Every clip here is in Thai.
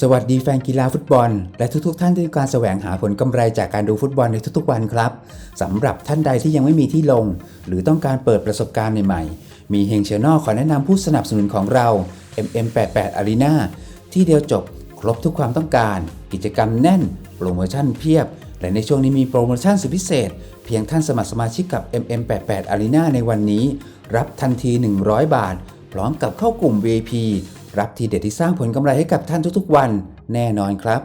สวัสดีแฟนกีฬาฟุตบอล และทุกๆทท่านที่การแสวงหาผลกำไรจากการดูฟุตบอลในทุกๆวันครับสำหรับท่านใดที่ยังไม่มีที่ลง หรือต้องการเปิดประสบการณ์ใหม่ๆ มีเฮงเชนอลขอแนะนำผู้สนับสนุนของเรา MM88 Arena ที่เดียวจบครบทุกความต้องการ กิจกรรมแน่น โปรโมชั่นเพียบ และในช่วงนี้มีโปรโมชั่นสุดพิเศษ เพียงท่านสมัครสมาชิกกับ MM88 Arena ในวันนี้ รับทันที 100 บาท พร้อมกับเข้ากลุ่ม VIP รับทีเด็ดที่สร้างผลกำไรให้กับท่านทุกๆวันแน่นอนครับ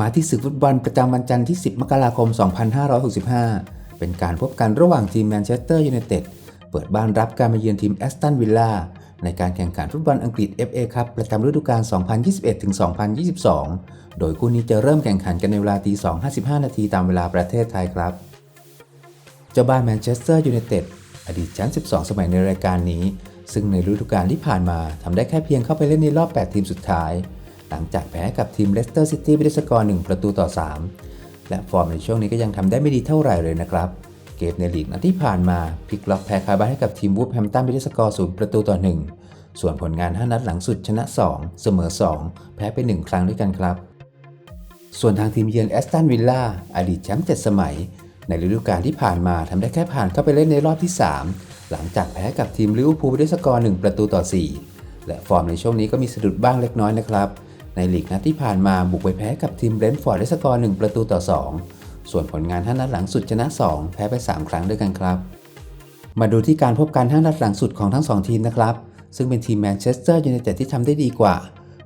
มาที่ศึกฟุตบอลประจำวันจันทร์ที่ 10 มกราคม 2565 เป็นการพบกันระหว่างทีมแมนเชสเตอร์ยูไนเต็ดเปิดบ้านรับการมาเยือนทีมแอสตันวิลล่าในการแข่งขันฟุตบอลอังกฤษ FA ครับประจำฤดูกาล 2021-2022 โดยคู่นี้จะเริ่มแข่งขันกันในเวลาตี 2.55 นาทีตามเวลาประเทศไทยครับ เจ้าบ้านแมนเชสเตอร์ยูไนเต็ดอดีตแชมป์12 สมัยในรายการนี้ ซึ่งในฤดูกาลที่ผ่านมาทำได้แค่เพียงเข้าไปเล่นในรอบ 8 ทีมสุดท้าย หลังจากแพ้กับทีมเลสเตอร์ซิตี้ไปด้วยสกอร์ 1 ประตูต่อ 3 และฟอร์มในช่วงนี้ก็ยังทำได้ไม่ดีเท่าไหร่เลยนะครับ เกมในลีกนัดที่ผ่านมาพลิกล็อกแพ้คาบ้านให้กับทีมวูฟแฮมป์ตันไปด้วยสกอร์ 0 ประตูต่อ 1 ส่วนผลงาน 5 นัดหลังสุดชนะ 2 เสมอ 2 แพ้ไป 1 ครั้งด้วยกันครับ ส่วนทางทีมเยือนแอสตันวิลล่าอดีตแชมป์7สมัย ในฤดูกาลที่ผ่านมาทำได้แค่ผ่านเข้าไปเล่นในรอบที่ 3 หลังจากแพ้กับทีมลิเวอร์พูลด้วยสกอร์1ประตูต่อ 4 และฟอร์มในช่วงนี้ก็มีสะดุดบ้างเล็กน้อยนะครับ ในลีกนัดที่ผ่านมาบุกไปแพ้กับทีมเบรนท์ฟอร์ดด้วยสกอร์1ประตูต่อ 2 ส่วนผลงาน5นัดหลังสุดชนะ 2 แพ้ไป 3 ครั้งด้วยกันครับ มาดูที่การพบกัน5นัดหลังสุดของทั้ง 2 ทีมนะครับ ซึ่งเป็นทีมแมนเชสเตอร์ยูไนเต็ดที่ทำได้ดีกว่า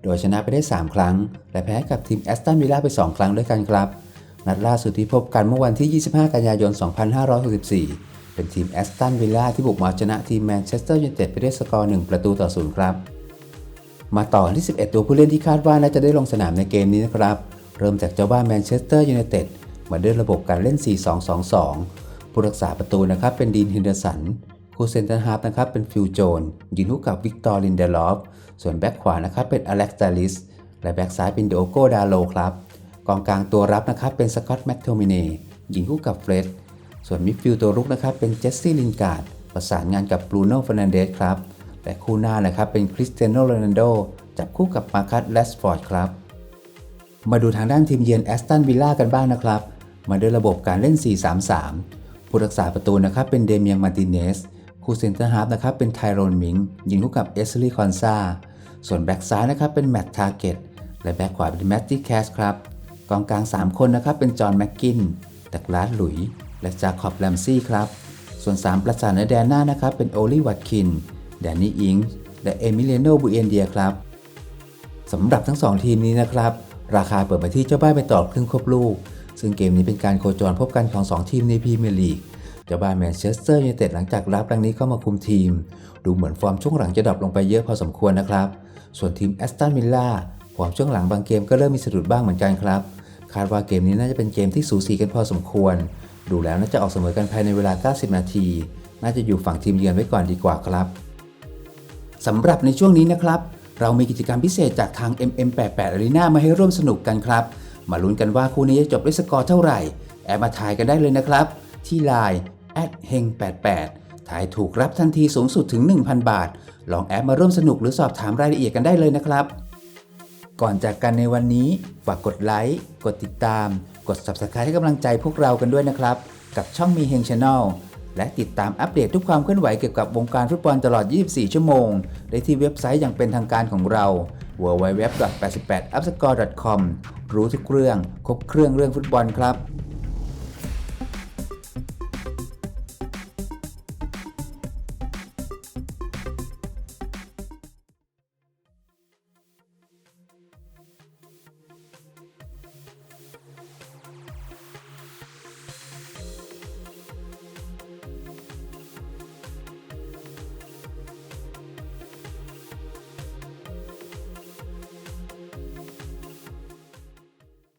โดยชนะไปได้ 3 ครั้ง และแพ้กับทีมแอสตันวิลล่าไป 2 ครั้งด้วยกันครับ นัดล่าสุดที่พบกันเมื่อวันที่ 25 กันยายน 2564 เป็นทีมแอสตันวิลล่าที่บุกมาชนะทีมแมนเชสเตอร์ยูไนเต็ดไปด้วยสกอร์ 1 ประตูต่อ0ครับ มาต่อที่ 11 ตัวผู้เล่นที่คาดว่าน่าจะได้ลงสนามในเกมนี้นะครับ เริ่มจากเจ้าบ้านแมนเชสเตอร์ยูไนเต็ดมาด้วยระบบการเล่น 4-2-2-2 ผู้รักษาประตูนะครับเป็นดีนฮินเดอร์สันคูเซนเตอร์ฮาร์ฟนะครับเป็นฟิลโจนยืนคู่กับวิกตอร์ลินเดลอฟส่วนแบ็คขวานะครับเป็นอเล็กซ์ดาลิสและแบ็คซ้ายเป็นโดโกดาโลครับกองกลางตัวรับนะครับเป็นสกอตต์แมคโทมิน่ยิงคู่กับเฟร็ด ส่วนมิดฟิลด์ตัวรุกนะครับเป็นเจสซี่ลินการ์ดประสานงานกับบรูโน่ฟ e ร์นันเดสครับและคู่หน้านะครับเป็นคริสเตียโนโรนัลโดจับคู่กับมาคัสแลสฟอร์ดครับ มาดูทางด้านทีมเยือนแอสตันวิลล่ากันบ้างนะครับ มาด้วยระบบการเล่น 4-3-3 ผู้รักษาประตูนะครับเป็นเดเมียงมาร์ติเนสคู่เซนเตอร์ฮาร์ฟนะครับเป็นไทโรนมิงยิงคู่กับเอสลีคอนซาส่วนแบ็กซ้ายนะครับเป็นแมตต์ทาร์เก็ตและแบ็กขวาเป็นแมตตี้แคสครับกองกลาง 3 คนนะครับเป็นจอห์นแม็กกินดักลาสหลุย และจาคอบแลมซี่ครับ ส่วน 3 ประสานในแดนหน้านะครับ เป็นโอลิวัตคิน แดนนี่อิงและเอมิเลโนบูเอนเดียครับสำหรับทั้ง 2 ทีมนี้นะครับ ราคาเปิดมาที่เจ้าบ้านไปต่อครึ่งครบลูก ซึ่งเกมนี้เป็นการโคจรพบกันของ 2 ทีมในพรีเมียร์ลีกเจ้าบ้านแมนเชสเตอร์ยูไนเต็ดหลังจากรับรังนี้เข้ามาคุมทีม ดูเหมือนฟอร์มช่วงหลังจะดรอปลงไปเยอะพอสมควรนะครับ ส่วนทีมแอสตันวิลล่าฟอร์มช่วงหลังบางเกมก็เริ่มมีสะดุดบ้างเหมือนกันครับ คาดว่าเกมนี้น่าจะเป็นเกมที่สูสีกันพอสมควร ดูแล้วน่าจะออกเสมอกันภายในเวลา 90 นาที น่าจะอยู่ฝั่งทีมเยือนไว้ก่อนดีกว่าครับสำหรับในช่วงนี้นะครับ เรามีกิจกรรมพิเศษจากทาง MM88 Arena มาให้ร่วมสนุกกันครับ มาลุ้นกันว่าคู่นี้จะจบด้วยสกอร์เท่าไหร่ แอบมาทายกันได้เลยนะครับ ที่ Line h e n g 8 8ทายถูกรับทันทีสูงสุดถึง 1,000 บาท ลองแอปมาร่วมสนุกหรือสอบถามรายละเอียดกันได้เลยนะครับ ก่อนจากกันในวันนี้ฝากกดไลค์กดติดตาม กด Subscribe ให้กำลังใจพวกเรากันด้วยนะครับ กับช่องมีเฮงชาแนลและติดตามอัปเดตทุกความเคลื่อนไหวเกี่ยวกับวงการฟุตบอลตลอด 24 ชั่วโมง ได้ที่เว็บไซต์อย่างเป็นทางการของเรา www.88upscore.com รู้ทุกเรื่อง ครบเครื่องเรื่องฟุตบอลครับ